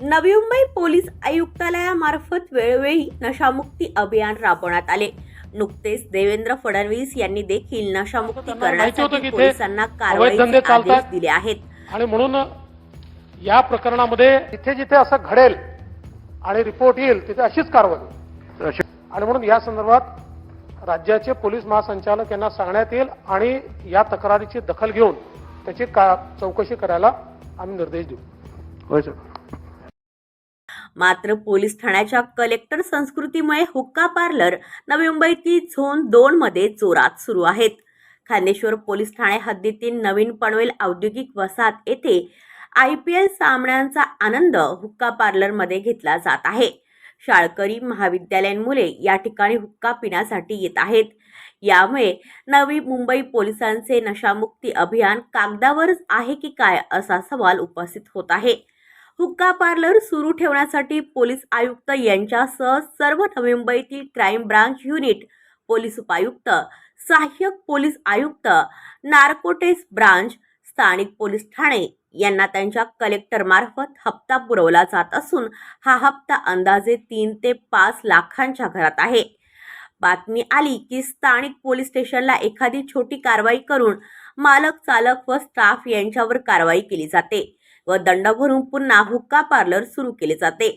Navi Mumbai police आयुक्तालयामार्फत वेळोवेळी नशामुक्ती अभियान राबवण्यात आले. नुकतेच देवेंद्र फडणवीस यांनी देखील नशामुक्ती करण्यासाठी पोलिसांना कारवाईचे. आदेश दिले आहेत. आणि म्हणून या प्रकरणामध्ये जिथे जिथे असं घडेल आणि रिपोर्ट येईल तिथे अशीच कारवाई आणि म्हणून या संदर्भात राज्याचे पोलीस महासंचालक यांना सांगण्यात येईल आणि या तक्रारीची दखल घेऊन त्याची का चौकशी करायला आम्ही निर्देश देऊ. होय सर. मात्र पोलीस ठाण्याच्या कलेक्टर संस्कृतीमुळे हुक्का पार्लर नवी मुंबईतील झोन दोन मध्ये जोरात सुरू आहेत. खानेश्वर पोलीस ठाणे हद्दीतील नवीन पनवेल औद्योगिक वसाहत येथे आय पी एल सामन्यांचा आनंद हुक्का पार्लरमध्ये घेतला जात आहे. शाळकरी महाविद्यालयीन मुले या ठिकाणी हुक्का पिण्यासाठी येत आहेत. यामुळे नवी मुंबई पोलिसांचे नशामुक्ती अभियान कागदावरच आहे की काय असा सवाल उपस्थित होत आहे. हुक्का पार्लर सुरू ठेवण्यासाठी पोलीस आयुक्त यांच्यासह सर्व नवी मुंबईतील क्राईम ब्रांच युनिट पोलीस उपायुक्त सहाय्यक पोलीस आयुक्त नार्कोटेस ब्रांच स्थानिक पोलीस ठाणे यांना त्यांच्या कलेक्टर मार्फत हप्ता पुरवला जात असून हा हप्ता अंदाजे तीन ते पाच लाखांच्या घरात आहे. बातमी आली की स्थानिक पोलीस स्टेशनला एखादी छोटी कारवाई करून मालक चालक व स्टाफ यांच्यावर कारवाई केली जाते. व दंड भरून पुन्हा हुक्का पार्लर सुरू केले जाते.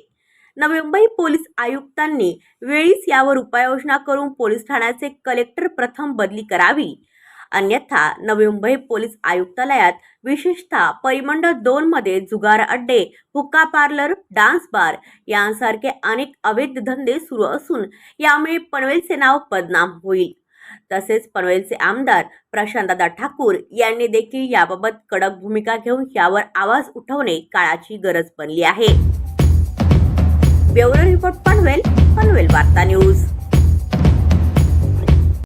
नवी मुंबई पोलीस आयुक्तांनी वेळीच यावर उपाययोजना करून पोलीस ठाण्याचे कलेक्टर प्रथम बदली करावी. अन्यथा नवी मुंबई पोलीस आयुक्तालयात विशेषतः परिमंडळ दोन मध्ये जुगार अड्डे हुक्का पार्लर डान्स बार यांसारखे अनेक अवैध धंदे सुरू असून यामुळे पनवेलचे नाव बदनाम होईल. तसेच पनवेलचे आमदार प्रशांतदादा ठाकूर यांनी देखील याबाबत कडक भूमिका घेऊन यावर आवाज उठवणे काळाची गरज बनली आहे. ब्युरो रिपोर्ट पनवेल पनवेल वार्ता न्यूज.